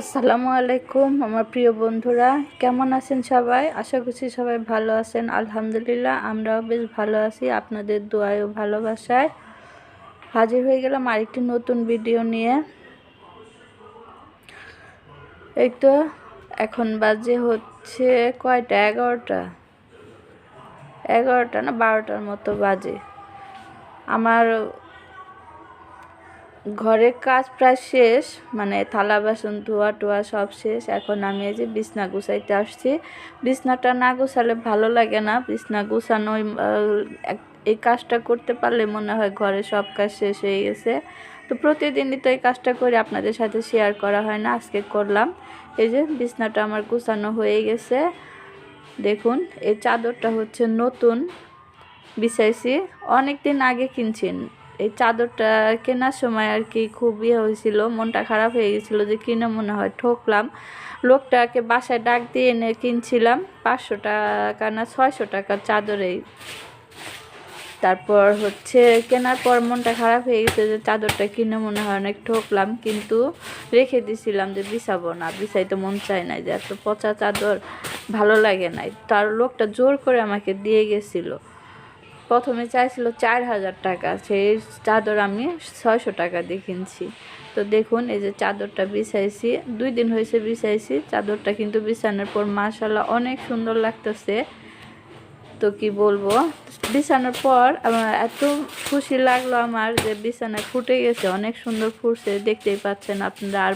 আসসালামু আলাইকুম, আমার প্রিয় বন্ধুরা। কেমন আছেন সবাই? আশা করছি সবাই ভালো আছেন। আলহামদুলিল্লাহ, আমরাও বেশ ভালো আছি আপনাদের দোয়ায় ও ভালোবাসায়। হাজির হয়ে গেলাম আরেকটি নতুন ভিডিও নিয়ে। এই তো, এখন বাজে হচ্ছে কয়টা? এগারোটা। এগারোটা না বারোটার মতো বাজে। আমার ঘরের কাজ প্রায় শেষ মানে থালা, বাসন, ধোয়া টোয়া সব শেষ। এখন আমি এই যে বিছনা গুছাইতে আসছি। বিছনাটা না গুছালে ভালো লাগে না। বিছনা গুছানো এই কাজটা করতে পারলে মনে হয় ঘরে সব কাজ শেষ হয়ে গেছে। তো প্রতিদিনই তো এই কাজটা করে, আপনাদের সাথে শেয়ার করা হয় না, আজকে করলাম। এই যে বিছনাটা আমার গুছানো হয়ে গেছে। দেখুন, এই চাদরটা হচ্ছে নতুন, বিছাইছি। অনেক দিন আগে কিনছেন এই চাদরটা কেনার সময় আর কি খুব ইয়ে হয়েছিল, মনটা খারাপ হয়ে গেছিল যে কিনে মনে হয় ঠকলাম। লোকটাকে বাসায় ডাক দিয়ে এনে কিনছিলাম, পাঁচশো টাকা না ছয়শো টাকার চাদরেই। তারপর হচ্ছে কেনার পর মনটা খারাপ হয়ে গেছে যে চাদরটা কিনে মনে হয় অনেক ঠকলাম, কিন্তু রেখে দিছিলাম যে বিছাবো না, বিছাইতে মন চায় না যে এত পচা চাদর, ভালো লাগে নাই। তার লোকটা জোর করে আমাকে দিয়ে গেছিল। প্রথমে চাইছিল চার হাজার টাকা সেই চাদর আমি ছয়শো টাকা দিয়ে কিনছি। তো দেখুন, এই যে চাদরটা বিছাইছি, দুই দিন হয়েছে বিছাইছি, চাদরটা কিন্তু বিছানোর পর মাশাল্লাহ অনেক সুন্দর লাগতেছে। তো কি বলব, বিছানোর পর আমার এত খুশি লাগল আমার যে বিছানায় ফুটে গেছে, অনেক সুন্দর ফুটছে, দেখতেই পাচ্ছেন আপনারা। আর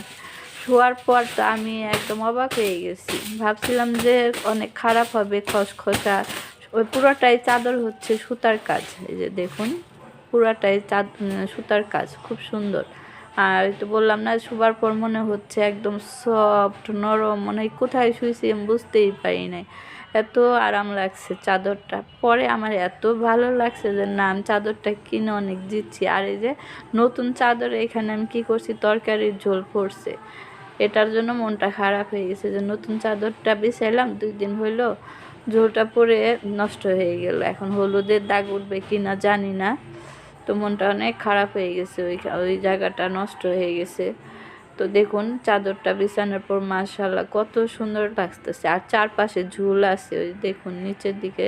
শোয়ার পর তো আমি একদম অবাক হয়ে গেছি। ভাবছিলাম যে অনেক খারাপ হবে, খসখসা ওই পুরোটাই চাদর হচ্ছে সুতার কাজ। এই যে দেখুন, পুরাটাই চাদ সুতার কাজ, খুব সুন্দর। আর তো বললাম না, শুবার পর মনে হচ্ছে একদম সফট নরম, মনে কোথায় শুয়েছি আমি বুঝতেই পারি নাই। এত আরাম লাগছে চাদরটা। পরে আমার এত ভালো লাগছে যে, না, আমি চাদরটা কিনে অনেক দিচ্ছি। আর এই যে নতুন চাদর, এখানে আমি কি করছি, তরকারির ঝোল পড়ছে এটার জন্য মনটা খারাপ হয়ে গেছে যে, নতুন চাদরটা বিছাইলাম, দুই দিন হইল। ঝোলটা পরে নষ্ট হয়ে গেল। এখন হলুদের দাগ উঠবে কি না জানি না। তো মনটা অনেক খারাপ হয়ে গেছে। ওই ওই জায়গাটা নষ্ট হয়ে গেছে। তো দেখুন, চাদরটা বিছানোর পর মাশাল্লাহ কত সুন্দর লাগতেছে। আর চারপাশে ঝুল আছে। ওই দেখুন, নিচের দিকে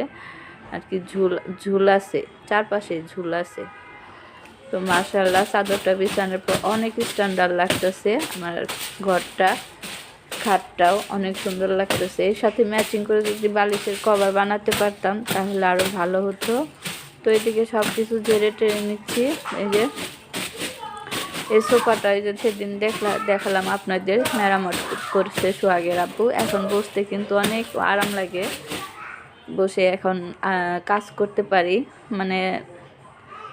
আর কি ঝুল ঝুল আছে। চারপাশে ঝুল আছে। তো মাশাল্লাহ চাদরটা বিছানোর পর অনেক স্ট্যান্ডার্ড লাগতেছে আমার ঘরটা। খাটটাও অনেক সুন্দর লাগতেছে। এর সাথে ম্যাচিং করে যদি বালিশের কভার বানাতে পারতাম, তাহলে আরও ভালো হতো। তো এদিকে সব কিছু জেরে টেনে নিচ্ছি। এই যে, এই সোফাটা এই যে সেদিন দেখলা, দেখালাম আপনাদের মেরামত করছে সোহাগের আব্বু। এখন বসতে কিন্তু অনেক আরাম লাগে। বসে এখন কাজ করতে পারি। মানে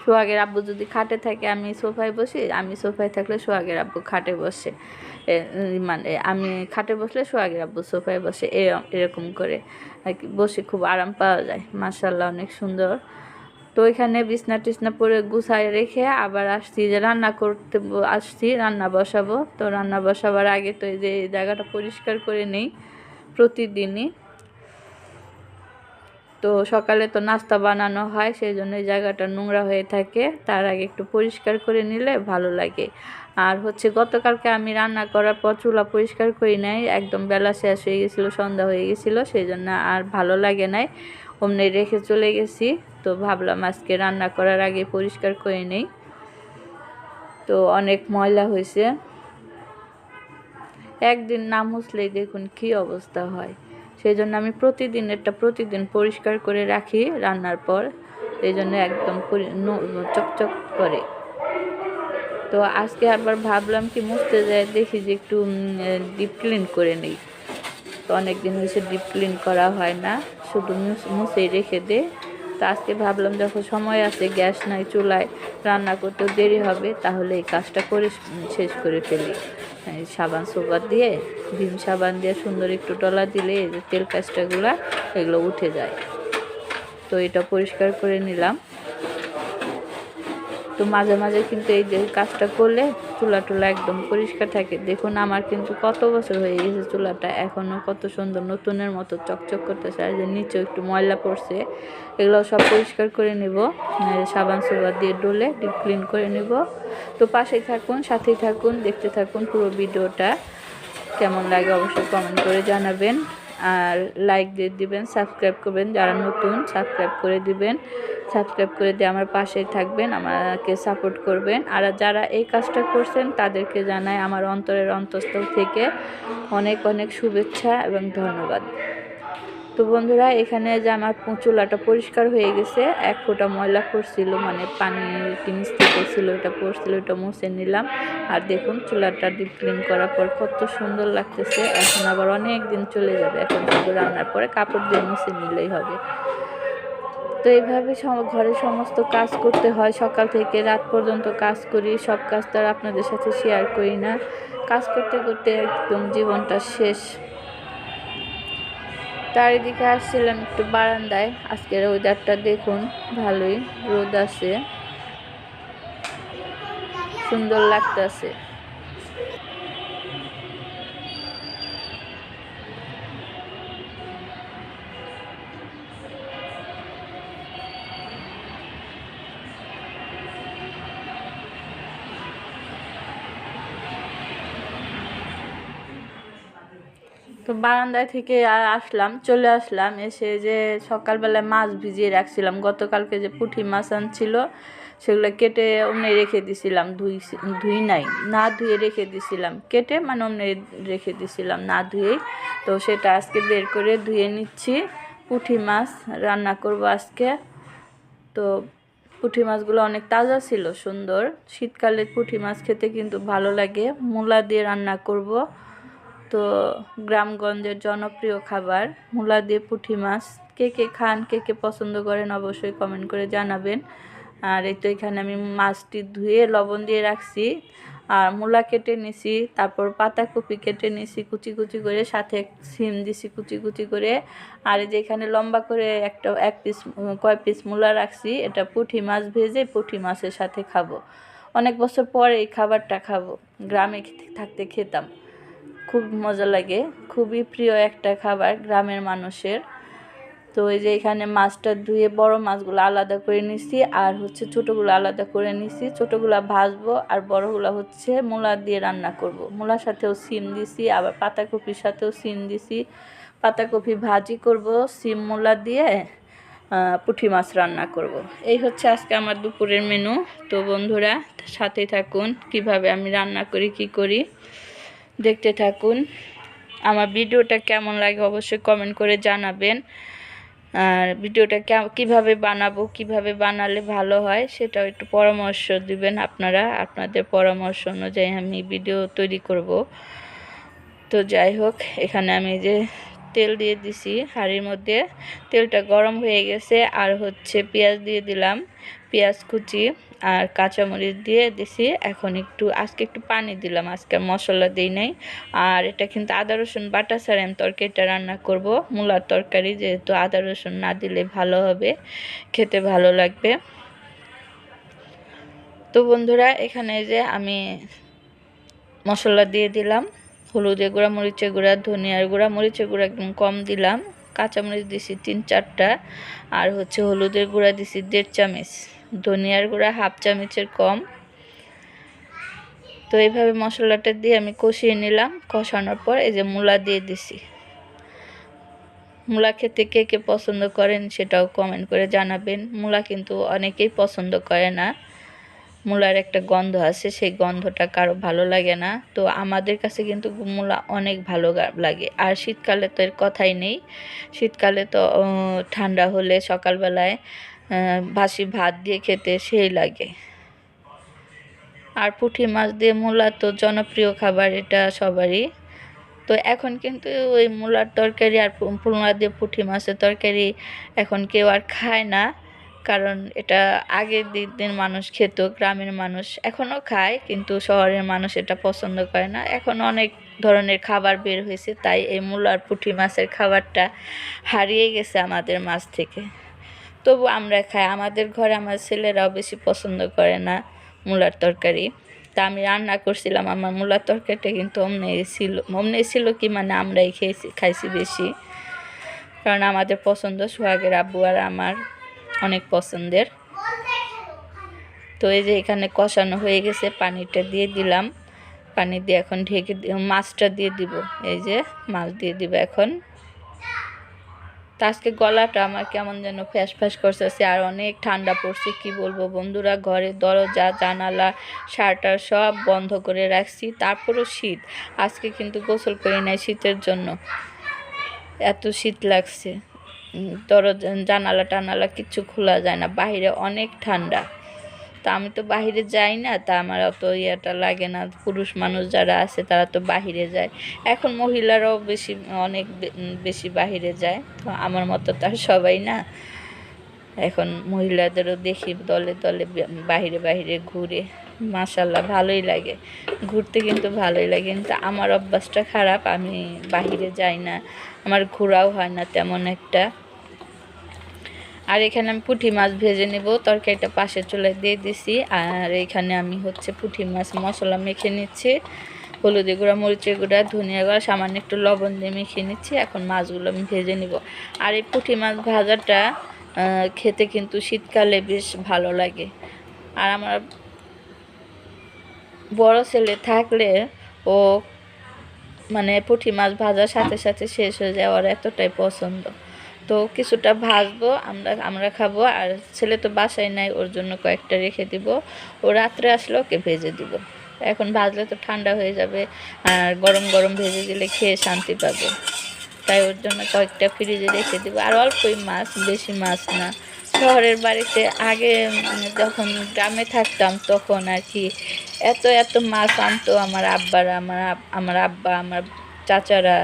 সোহাগের আব্বু যদি খাটে থাকে, আমি সোফায় বসি, আমি সোফায় থাকলে সোহাগের আব্বু খাটে বসে। মানে আমি খাটে বসলে সোহাগের আব্বু সোফায় বসে এরকম করে আর কি, বসে খুব আরাম পাওয়া যায়। মাসাল্লাহ অনেক সুন্দর। তো ওইখানে বিছনা টিছনা পরে গুছায় রেখে আবার আসছি যে রান্না করতে আসছি, রান্না বসাবো। তো রান্না বসাবার আগে তো এই যে জায়গাটা পরিষ্কার করে নেই প্রতিদিনই। তো সকালে তো নাস্তা বানানো হয় সেই জন্য জায়গাটা নোংরা হয়ে থাকে। তার আগে একটু পরিষ্কার করে নিলে ভালো লাগে। আর হচ্ছে গতকালকে আমি রান্না করার পর চুলা পরিষ্কার করি নাই, একদম বেলা শেষ হয়ে গেছিল, সন্ধ্যা হয়ে গেছিল সেই জন্য আর ভালো লাগে নাই। অমনি রেখে চলে গেছি, তো ভাবলাম আজকে রান্না করার আগে পরিষ্কার করে নেই। তো অনেক ময়লা হয়েছে। একদিন না মুছলেই দেখুন কি অবস্থা হয়। সেই জন্য আমি প্রতিদিন এটা প্রতিদিন পরিষ্কার করে রাখি রান্নার পর। এই জন্য একদম চকচক করে। তো আজকে আবার ভাবলাম কি মুছতে যায় দেখি যে একটু ডিপ ক্লিন করে নিই। তো অনেক দিন হয়েছে ডিপ ক্লিন করা হয় না, শুধু মুছেই রেখে দে। তো আজকে ভাবলাম যখন সময় আছে, গ্যাস নাই, চুলায় রান্না করতেও দেরি হবে, তাহলে এই কাজটা করে শেষ করে ফেলি। সাবান সোবার দিয়ে, ভীম সাবান দিয়ে সুন্দর একটু টলা দিলে যে তেল কাজটাগুলো এগুলো উঠে যায়। তো এটা পরিষ্কার করে নিলাম। তো মাঝে মাঝে কিন্তু এই যে কাজটা করলে চুলা টুলা একদম পরিষ্কার থাকে। দেখুন আমার কিন্তু কত বছর হয়ে গেছে চুলাটা এখনও কত সুন্দর নতুনের মতো চকচক করতেছে। আর যে নিচেও একটু ময়লা পড়ছে, এগুলো সব পরিষ্কার করে নিব। সাবান সুবার দিয়ে ডলে ডিপ ক্লিন করে নিব। তো পাশেই থাকুন, সাথেই থাকুন, দেখতে থাকুন পুরো ভিডিওটা। কেমন লাগে অবশ্যই কমেন্ট করে জানাবেন। আর লাইক দিয়ে দিবেন সাবস্ক্রাইব করবেন। যারা নতুন সাবস্ক্রাইব করে দিবেন। সাবস্ক্রাইব করে দিয়ে আমার পাশে থাকবেন, আমাকে সাপোর্ট করবেন। আর যারা এই কাজটা করছেন, তাদেরকে জানাই আমার অন্তরের অন্তঃস্থল থেকে অনেক অনেক শুভেচ্ছা এবং ধন্যবাদ। তো বন্ধুরা, এখানে যে আমার চুলাটা পরিষ্কার হয়ে গেছে, এক ফোঁটা ময়লা পড়ছিল মানে পানি টিনিস থেকে ছিল ওটা পড়ছিল, ওটা মুছে নিলাম। আর দেখুন, চুলাটা ডিপ ক্লিন করার পর কত সুন্দর লাগতেছে। এখন আবার অনেক দিন চলে যাবে, এখন শুধু রান্নার পরে কাপড় দিয়ে মুছে নিলেই হবে। তো এইভাবে ঘরের সমস্ত কাজ করতে হয়, সকাল থেকে রাত পর্যন্ত কাজ করি, সব কাজ তো আর আপনাদের সাথে শেয়ার করি না। কাজ করতে করতে একদম জীবনটা শেষ। চারিদিকে আসছিলাম একটু বারান্দায়। আজকের ওয়েদারটা দেখুন ভালোই রোদ আছে। সুন্দর লাগতেছে। তো বারান্দায় থেকে আসলাম, চলে আসলাম, এসে যে সকালবেলায় মাছ ভিজিয়ে রাখছিলাম। গতকালকে যে পুঁটি মাছ আনছিল, সেগুলো কেটে অমনি রেখে দিছিলাম, ধুই ধুই নাই, না ধুয়ে রেখে দিছিলাম। কেটে মানে অমনি রেখে দিছিলাম, না ধুয়েই। তো সেটা আজকে বের করে ধুয়ে নিচ্ছি। পুঁটি মাছ রান্না করব আজকে। তো পুঁটি মাছগুলো অনেক তাজা ছিল, সুন্দর। শীতকালে পুঁটি মাছ খেতে কিন্তু ভালো লাগে। মূলা দিয়ে রান্না করব। তো গ্রামগঞ্জের জনপ্রিয় খাবার, মূলা দিয়ে পুঁটি মাছ। কে কে খান, কে কে পছন্দ করেন অবশ্যই কমেন্ট করে জানাবেন। আর এই তো এখানে আমি মাছটি ধুয়ে লবণ দিয়ে রাখছি। আর মূলা কেটে নিছি, তারপর পাতাকপি কেটে নিছি কুচি কুচি করে, সাথে সিম দিছি কুচি কুচি করে। আর এই যে এখানে লম্বা করে একটা, এক পিস কয় পিস মূলা রাখছি, এটা পুঁটি মাছ ভেজে পুঁটি মাছের সাথে খাব। অনেক বছর পরে এই খাবারটা খাব, গ্রামে থাকতে খেতাম। খুব মজা লাগে। খুবই প্রিয় একটা খাবার গ্রামের মানুষের। তো এই যে এখানে মাছটা ধুয়ে বড় মাছগুলো আলাদা করে নিছি, আর হচ্ছে ছোটোগুলো আলাদা করে নিছি। ছোটোগুলো ভাজবো আর বড়গুলো হচ্ছে মূলা দিয়ে রান্না করব। মূলার সাথেও সিম দিছি, আবার পাতাকপির সাথেও সিম দিছি। পাতাকপি ভাজি করব, সিম মূলা দিয়ে পুঁটি মাছ রান্না করব। এই হচ্ছে আজকে আমার দুপুরের মেনু। তো বন্ধুরা সাথেই থাকুন, কীভাবে আমি রান্না করি, কি করি। দেখতে থাকুন। আমার ভিডিওটা কেমন লাগে অবশ্যই কমেন্ট করে জানাবেন। আর ভিডিওটা কীভাবে বানাবো, কীভাবে বানালে ভালো হয়, সেটাও একটু পরামর্শ দিবেন আপনারা। আপনাদের পরামর্শ অনুযায়ী আমি ভিডিও তৈরি করব। তো যাই হোক, এখানে আমি যে তেল দিয়ে দিছি হাঁড়ির মধ্যে, তেলটা গরম হয়ে গেছে। আর হচ্ছে পেঁয়াজ দিয়ে দিলাম, পেঁয়াজ কুচি। আর কাঁচামরিচ দিয়ে দিছি। এখন একটু, আজকে একটু পানি দিলাম, আজকে মশলা দিই নাই। আর এটা কিন্তু আদা, রসুন, বাটা ছাড়া আমি তরকারিটা রান্না করব। মূলার তরকারি যেহেতু আদা, রসুন না দিলে ভালো হবে, খেতে ভালো লাগবে। তো বন্ধুরা, এখানে যে আমি মশলা দিয়ে দিলাম, হলুদের গুঁড়া, মরিচের গুঁড়া, ধনিয়ার গুঁড়া, মরিচের গুঁড়া একদম কম দিলাম। কাঁচামরিচ দিছি তিন চারটা, আর হচ্ছে হলুদের গুঁড়া দিছি দেড় চামচ। ধনিয়ার গুঁড়া হাফ চামচের কম। তো এইভাবে মশলাটা দিয়ে আমি কষিয়ে নিলাম। কষানোর পর এই যে মূলা দিয়ে দিছি। মূলা খেতে কে কে পছন্দ করেন সেটাও কমেন্ট করে জানাবেন। মূলা কিন্তু অনেকেই পছন্দ করে না। মূলার একটা গন্ধ আছে, সেই গন্ধটা কারও ভালো লাগে না। তো আমাদের কাছে কিন্তু মূলা অনেক ভালো লাগে। আর শীতকালে তো এর কথাই নেই। শীতকালে তো ঠান্ডা হলে সকালবেলায় বাসি ভাত দিয়ে খেতে সেই লাগে। আর পুঁটি মাছ দিয়ে মূলা তো জনপ্রিয় খাবার, এটা সবারই। তো এখন কিন্তু ওই মূলার তরকারি আর পু- মূলা দিয়ে পুঁটি মাছের তরকারি এখন কেউ আর খায় না। কারণ এটা আগের দিন মানুষ খেত, গ্রামের মানুষ এখনও খায়, কিন্তু শহরের মানুষ এটা পছন্দ করে না। এখন অনেক ধরনের খাবার বের হয়েছে, তাই এই মূলার পুঁটি মাছের খাবারটা হারিয়ে গেছে আমাদের মাছ থেকে। তবু আমরা খাই। আমাদের ঘরে আমার ছেলেরাও বেশি পছন্দ করে না মূলার তরকারি। তা আমি রান্না করছিলাম, আমার মূলার তরকারিটা কিন্তু অমনি ছিল অমনি ছিল কি মানে আমরাই খেয়েছি, খাইছি বেশি। কারণ আমাদের পছন্দ সোহাগের আব্বু আর আমার অনেক পছন্দের। তো এই যে এখানে কষানো হয়ে গেছে, পানিটা দিয়ে দিলাম। পানি দিয়ে এখন ঢেকে মাছটা দিয়ে দিব, এই যে মাছ দিয়ে দিব এখন। আজকে গলাটা আমার কেমন যেন ফ্যাস ফ্যাস করছে আর অনেক ঠান্ডা পড়ছে, কি বলব বন্ধুরা? ঘরে দরজা, জানালা, শাটার সব বন্ধ করে রাখছি, তারপরও শীত। আজকে কিন্তু গোসল করি নাই শীতের জন্য। এত শীত লাগছে। দরজা, জানালা, টানালা কিছু খোলা যায় না, বাইরে অনেক ঠান্ডা। তা আমি তো বাইরে যাই না, তা আমার অত ইয়েটা লাগে না। পুরুষ মানুষ যারা আছে, তারা তো বাহিরে যায়। এখন মহিলারাও বেশি, অনেক বেশি বাহিরে যায়। তো আমার মতো তার সবাই না। এখন মহিলাদেরও দেখি দলে দলে বাহিরে বাহিরে ঘুরে। মাশাল্লাহ, ভালোই লাগে। ঘুরতে কিন্তু ভালোই লাগে। কিন্তু আমার অভ্যাসটা খারাপ, আমি বাহিরে যাই না। আমার ঘোরাও হয় না তেমন একটা। আর এখানে আমি পুঁটি মাছ ভেজে নেব। তরকারিটা পাশে চুলায় দিয়ে দিছি। আর এখানে আমি হচ্ছে পুঁটি মাছ মশলা মেখে নিচ্ছি। হলুদি গুঁড়া, মরিচের গুঁড়া, ধনিয়া গুঁড়া, সামান্য একটু লবণ দিয়ে মেখে নিচ্ছি। এখন মাছগুলো আমি ভেজে নিব। আর এই পুঁটি মাছ ভাজাটা খেতে কিন্তু শীতকালে বেশ ভালো লাগে। আর আমার বড় ছেলে থাকলে ও মানে পুঁটি মাছ ভাজার সাথে সাথে শেষ হয়ে যাওয়ার এতটাই পছন্দ। তো কিছুটা ভাজবো, আমরা আমরা খাব, আর ছেলে তো বাসায় নাই, ওর জন্য কয়েকটা রেখে দিব। ও রাত্রে আসলে ওকে ভেজে দিব। এখন ভাজলে তো ঠান্ডা হয়ে যাবে, আর গরম গরম ভেজে দিলে খেয়ে শান্তি পাবে। তাই ওর জন্য কয়েকটা ফ্রিজে রেখে দিব, আর অল্পই মাছ, বেশি মাছ না। শহরের বাড়িতে আগে যখন গ্রামে থাকতাম, তখন আর কি এত এত মাছ আনতো আমার আব্বারা, আমার আমার আব্বা, আমার চাচারা।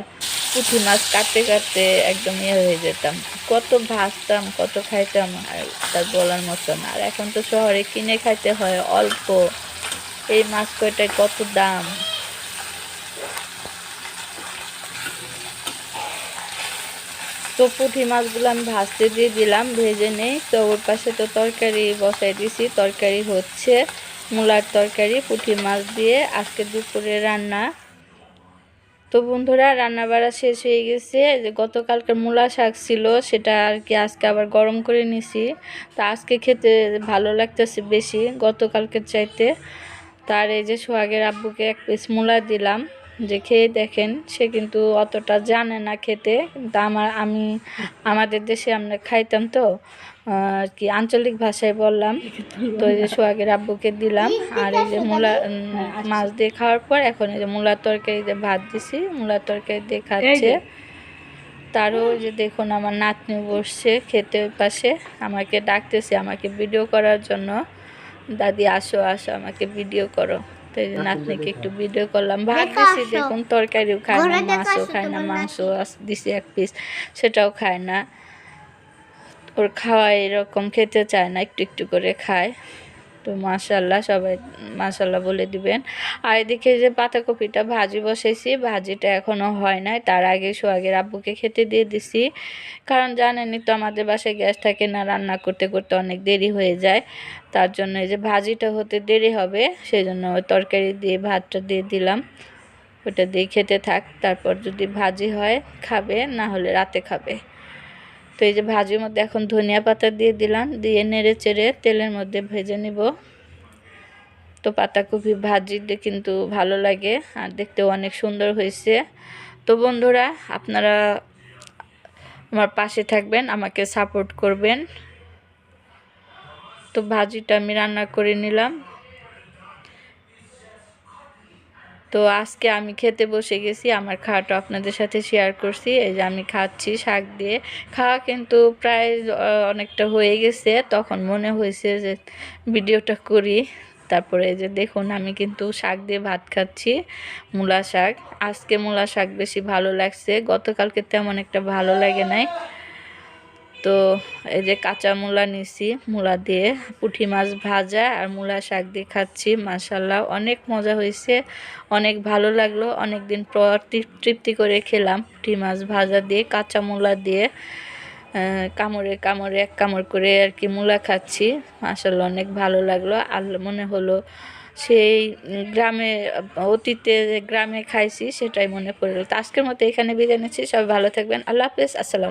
পুঁটি মাছ কাটতে কাটতে একদম ইয়ে হয়ে যেতাম। কত ভাজতাম, কত খাইতাম আর তার বলার মতো না। আর এখন তো শহরে কিনে খাইতে হয় অল্প। এই মাছ কয়টায় কত দাম? তো পুঁটি মাছগুলো আমি ভাজতে দিয়ে দিলাম, ভেজে নেই। তো ওর পাশে তো তরকারি বসাই দিছি। তরকারি হচ্ছে মূলার তরকারি, পুঁটি মাছ দিয়ে। আজকে দুপুরে রান্না তো বন্ধুরা রান্না বাড়া শেষ হয়ে গেছে। যে গতকালকে মূলা শাক ছিল, সেটা আর কি আজকে আবার গরম করে নিছি। তা আজকে খেতে ভালো লাগতেছে বেশি, গতকালকের চাইতে। তার এই যে সোহাগের আব্বুকে এক পিস মূলা দিলাম। যে খেয়ে দেখেন সে কিন্তু অতটা জানে না খেতে। কিন্তু আমার আমি আমাদের দেশে আমরা খাইতাম তো আর কি আঞ্চলিক ভাষায় বললাম। তো এই যে সোহাগের আব্বুকে দিলাম আর এই যে মূলা মাছ দিয়ে খাওয়ার পর এখন এই যে মূলার তরকারি দিয়ে ভাত দিছি মূলার তরকারি দিয়ে খাচ্ছে। তারও যে দেখুন আমার নাতনি বসছে খেতে ওই পাশে আমাকে ডাকতেছে আমাকে ভিডিও করার জন্য। দাদি আসো আসো আমাকে ভিডিও করো। তো এই নাতনিকে একটু ভিডিও করলাম। দেখুন তরকারিও খায় না মাছও খায় না মাংস দিছি এক পিস সেটাও খায় না। ওর খাওয়া এরকম খেতে চায় না একটু একটু করে খায়। তো মাশাল্লাহ সবাই মাশাল্লাহ বলে দিবেন। আর এদিকে যে পাতাকপিটা ভাজি বসাইছি ভাজিটা এখনও হয় নাই। তার আগে সোহাগের আব্বুকে খেতে দিয়ে দিছি। কারণ জানেনই তো আমাদের বাসায় গ্যাস থাকে না, রান্না করতে করতে অনেক দেরি হয়ে যায়। তার জন্য এই যে ভাজিটা হতে দেরি হবে সেই জন্য তরকারি দিয়ে ভাতটা দিয়ে দিলাম। ওটা দিয়ে খেতে থাক, তারপর যদি ভাজি হয়, খাবে, না হলে রাতে খাবে। তো এই যে ভাজির মধ্যে এখন ধনিয়া পাতা দিয়ে দিলাম, দিয়ে নেড়ে চেড়ে তেলের মধ্যে ভেজে নিব। তো পাতাকপি ভাজিতে কিন্তু ভালো লাগে আর দেখতেও অনেক সুন্দর হয়েছে। তো বন্ধুরা, আপনারা আমার পাশে থাকবেন, আমাকে সাপোর্ট করবেন। তো ভাজিটা আমি রান্না করে নিলাম। তো আজকে আমি খেতে বসে গেছি, আমার খাওয়াটা আপনাদের সাথে শেয়ার করছি। এই যে আমি খাচ্ছি শাক দিয়ে। খাওয়া কিন্তু প্রায় অনেকটা হয়ে গেছে। তখন মনে হয়েছে যে ভিডিওটা করি। তারপরে এই যে দেখুন, আমি কিন্তু শাক দিয়ে ভাত খাচ্ছি, মূলা শাক। আজকে মূলা শাক বেশি ভালো লাগছে। গতকালকে তেমন একটা ভালো লাগে নাই। তো এই যে কাঁচা মূলা নিছি, মূলা দিয়ে। পুঁটি মাছ ভাজা আর মূলা শাক দিয়ে খাচ্ছি মাসাল্লাহ অনেক মজা হয়েছে, অনেক ভালো লাগল। অনেক দিন পর তৃপ- তৃপ্তি করে খেলাম পুঁটি মাছ ভাজা দিয়ে, কাঁচা মূলা দিয়ে। কামড়ে কামড়ে এক কামড় করে আর কি মূলা খাচ্ছি মাসাল্লাহ অনেক ভালো লাগল। আর মনে হলো সেই গ্রামে, অতীতে গ্রামে খাইছি সেটাই মনে পড়ে গেলো। তো আজকের মতো এখানে বিদায় নিচ্ছি, সবাই ভালো থাকবেন। আল্লাহ হাফেজ, আসসালাম